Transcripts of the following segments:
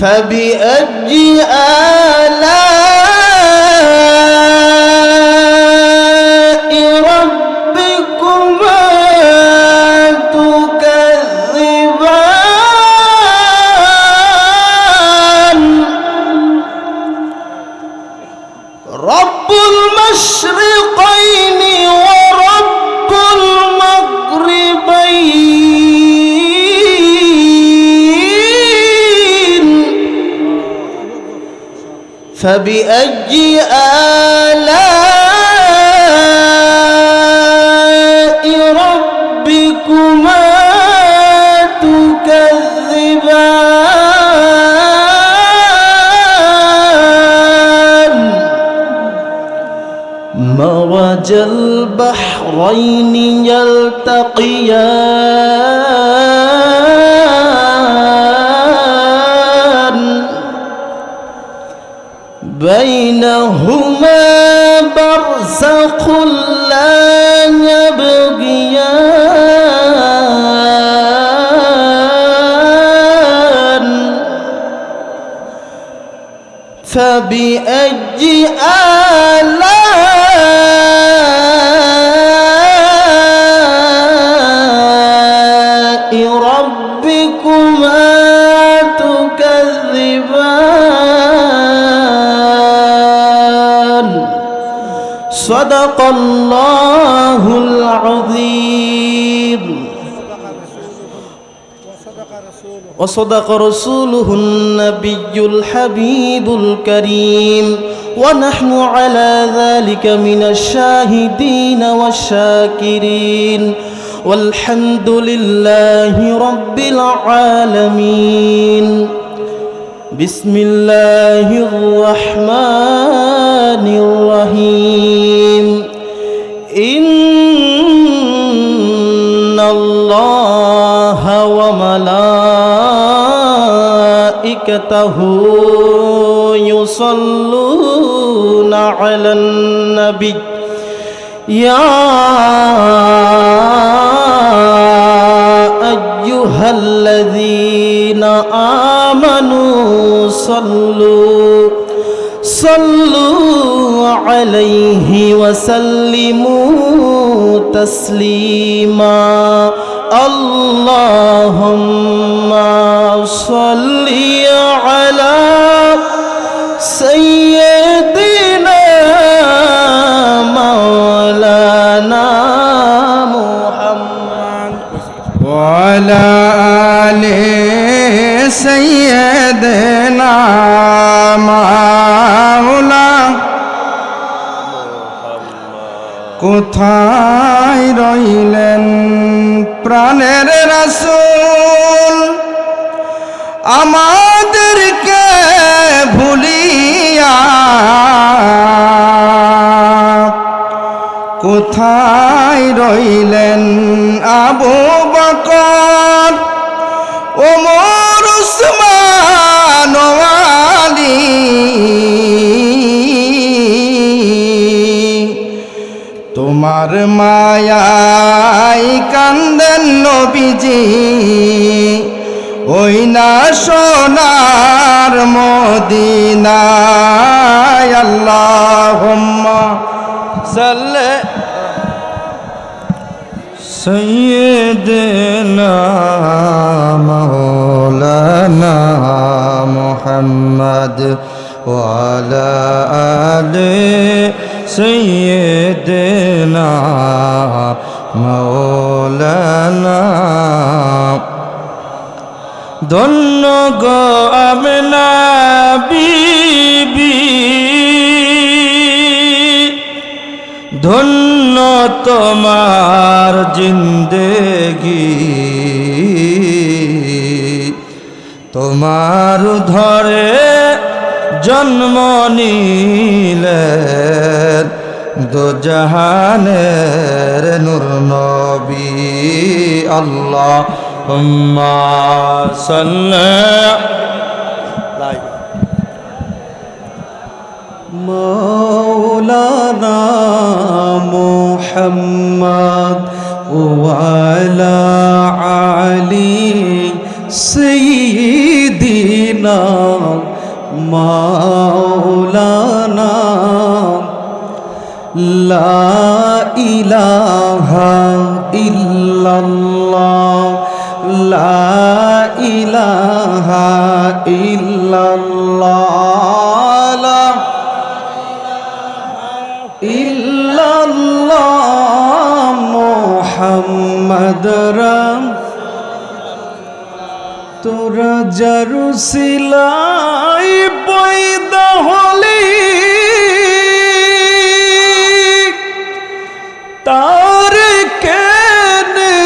فبأي آلام فبأي فبأي آلاء ربكما تكذبان؟ صدق الله العظيم. وصدق رسوله النبي الحبيب الكريم. ونحن على ذلك من الشاهدين والشاكرين. والحمد لله رب العالمين. بسم الله الرحمن الرحيم. إن وملائكته يصلون على النبي. يا أيها الذين آمنوا صلوا صلوا عليه وسلموا تسليما. اللهم কোথায় রইলেন প্রাণের রাসূল? আমাদেরকে ভুলিয়া কোথায় রইলেন আবু বকর? ওমর উসমান ওয়ালি তোমার মায়াই কান্দেন নবীজি। ওই না সোনার মদিনায় আল্লাহ সাল্লে। সৈয়দনা মৌলানা মোহাম্মদ ওয়ালা আলে سيدنا مولانا ধন্য গো আমনা বিবি ধন্য তোমার জিন্দেগি তোমার ধরে জন্ম নিলেন দো জাহানের নূর নবী আল্লাহ সাল্লাল্লাহু مولانا محمد وعلى علي سيدنا মাওলানা লা ইলাহা ইল্লাল্লাহ লা ইলাহা ইল্লাল্লাহ ইল্লাল্লাহ মুহাম্মদ রাম তোরা পয়দা হলি তার কেনে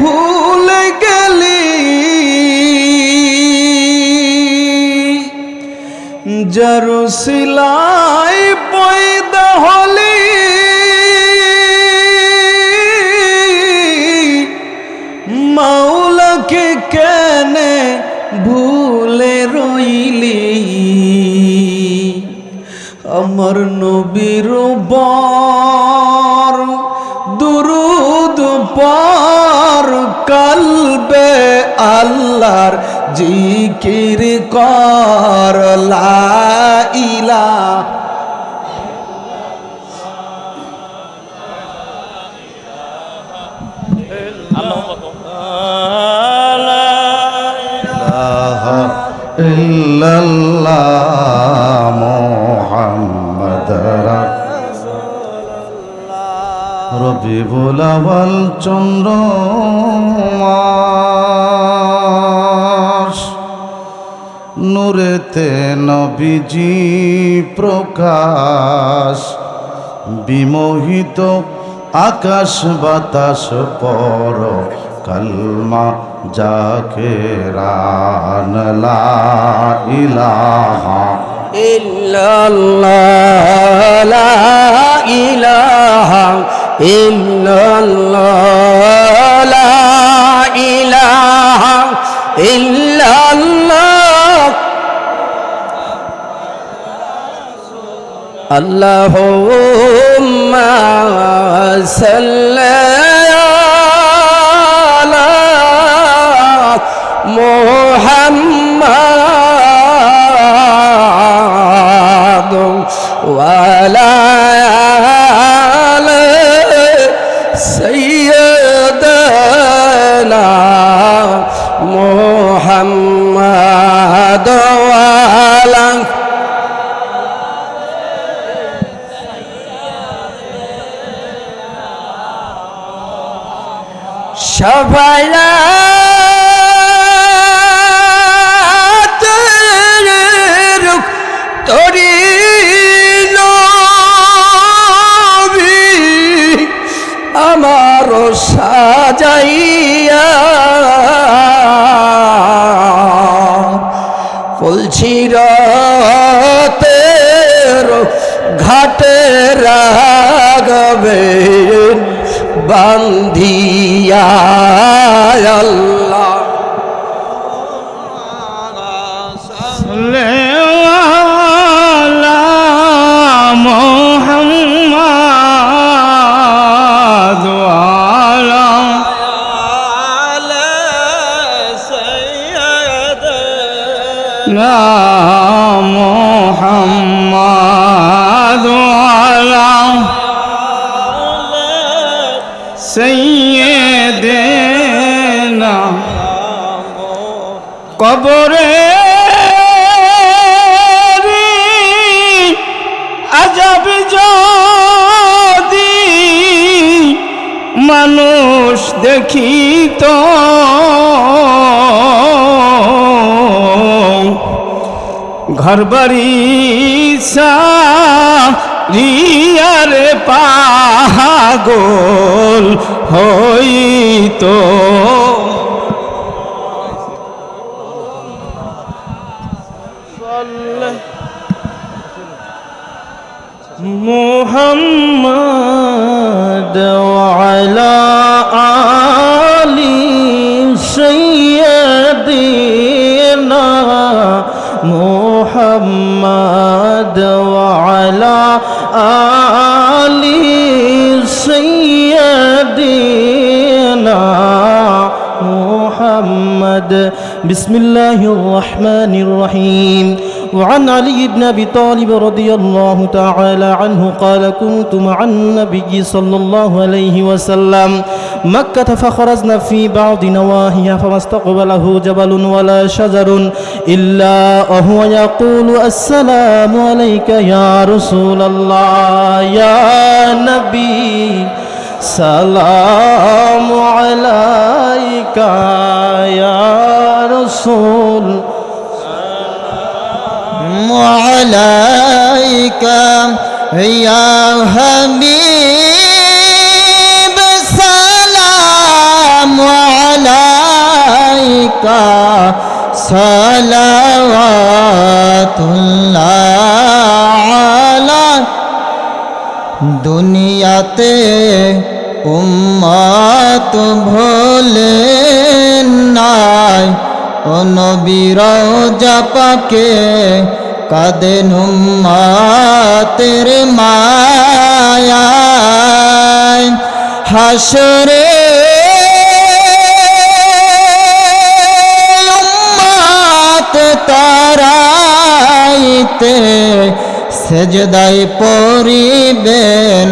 ভুলে গেলি? জরুসিলাই নবীর বর দুরুদ পর কালবে আল্লাহর জিকির কর লা রবি ভোলাওয়াল চন্দ্র নূরেতে নবীজি প্রকাশ। বিমোহিত আকাশ বাতাস পর কলমা যাকে রানলা ইলাহা ইল্লাল্লাহ ইলাহা إلا الله لا إله إلا الله. اللهم صل على محمد وعلى ফুলছিরতের ঘাটে রাগবে বান্ধিয়া সৈয়দেনা কবরে আজব যদি মানুষ দেখিত ঘর বাড়ি রিয়ারে পাগল হইতো محمد وعلى آل سيدنا محمد وعلى آل سيدنا محمد. بسم الله الرحمن الرحيم. وعن علي بن أبي طالب رضي الله تعالى عنه قال كنت مع النبي صلى الله عليه وسلم مكة فخرجنا في بعض نواهيها فما استقبله جبل ولا شجر إلا وهو يقول السلام عليك يا رسول الله يا نبي سلام عليك يا رسول وعليك يا حبيب আলাইকা সালাওয়াতুল্লাহ দুনিয়াতে উম্মত ভোলে নাই। অনবির জাপাকে কাদে নুম্মাতের মায়া হাসরে তারাইতে সেজদাই পরিবেন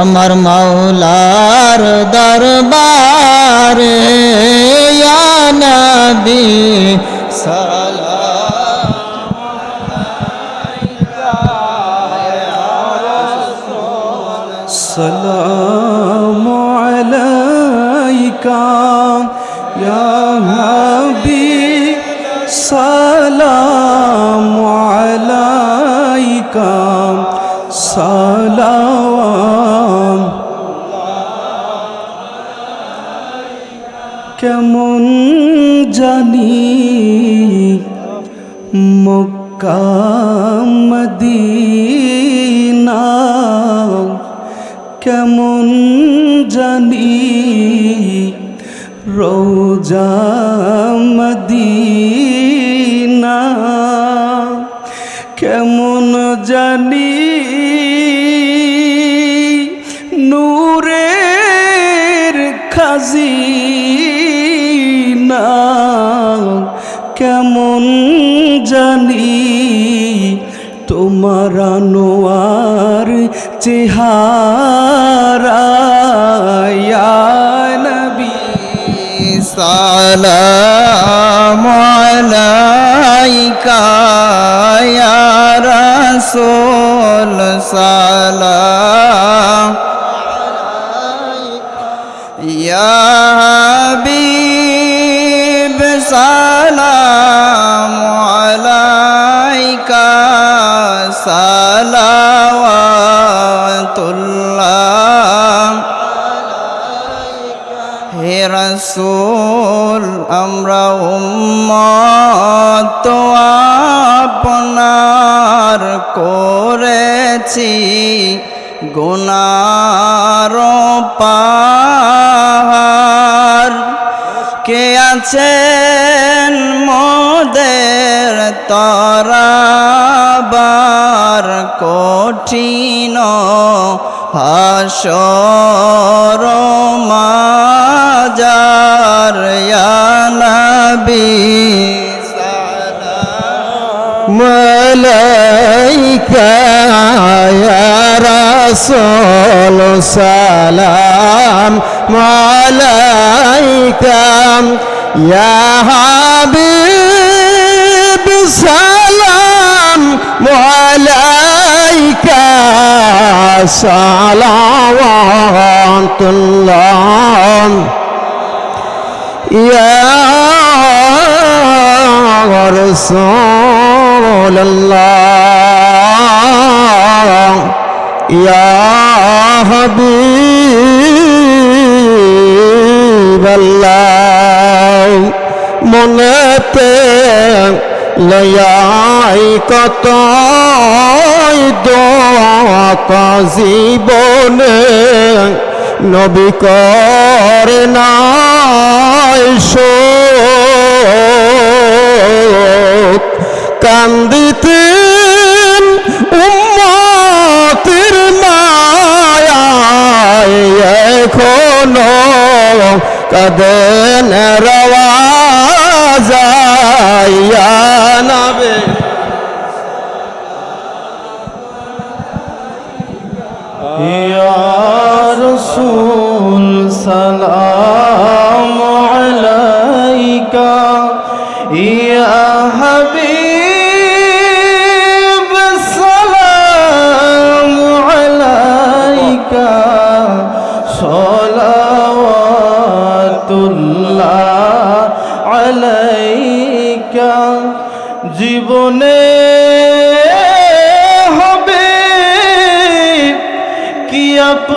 আমার মাওলার দরবারে। মদিনা কেমন জানি রোজা মদিনা কেমন জানি নূরের খাজিনা কেমন জানি তোমার আনোয়ার চেহারা নবী সালাম আলাইকা ইয়া রাসূল সালাম ইয়া হাবিব সালাম সালাওয়াতুল্লাহ। হে রসুল আমরা উম্মত আপনার করেছি। গুনার পাহাড় কে আছেন মোদের তরাবার? কঠিন হাসর মাজার নবী মালাইকা রাসূল সালাম يا حبيب سلام عليك صلوات الله يا رسول الله يا حبيب মনেতে লয়াই কত জীবনে নবী করে নাই শোক। কান্দিতেন উম্মতের মায়ায়, এখনও কাদেন রওয়া যাইয়া নাবে। রসুল সালাম আলাইকা। ইয়া হাবি কি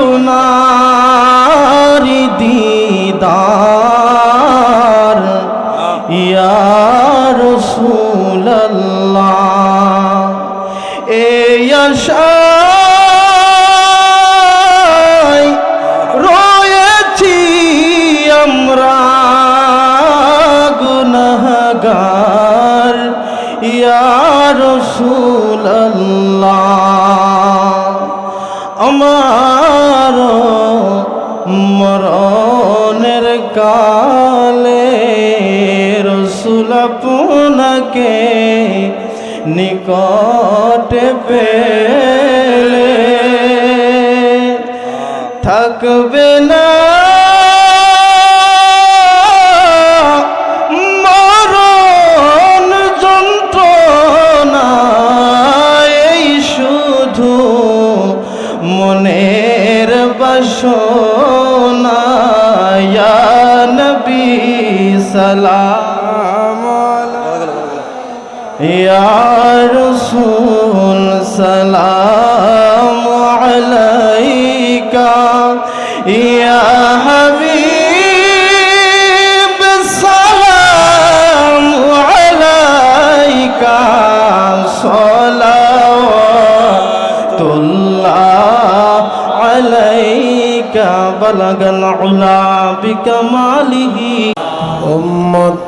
আলাইকা বালাগাল উলা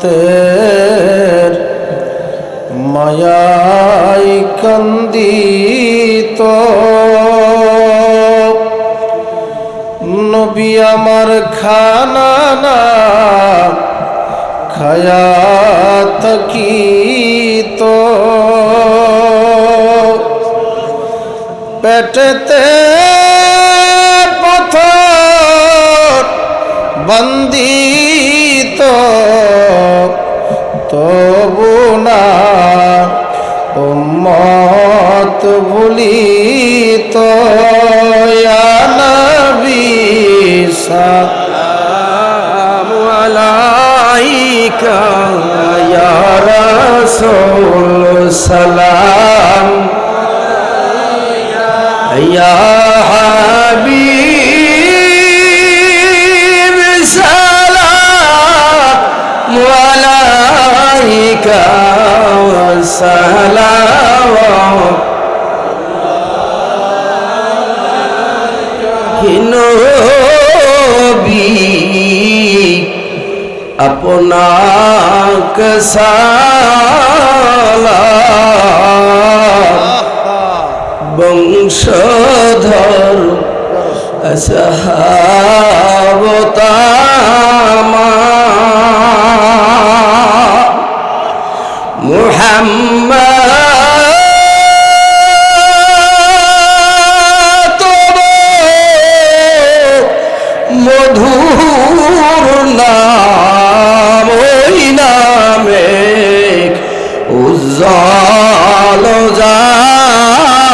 উম্মতের মায়াই কান্দিত। নবী আমার খানা না খায়াত কি তো পেটেতে বন্দিত তবু না উম্মত ভুলিত। নবী সালাম আলাইকা ইয়া রাসূল সালাম। ইয়া আলাইকা সালাম। নবী আপনাকে সালাম। বংশধর সাহাবতামা। মোহাম্মদ মধুর নাম ওই নামে উজ্জ্বল জানায়ান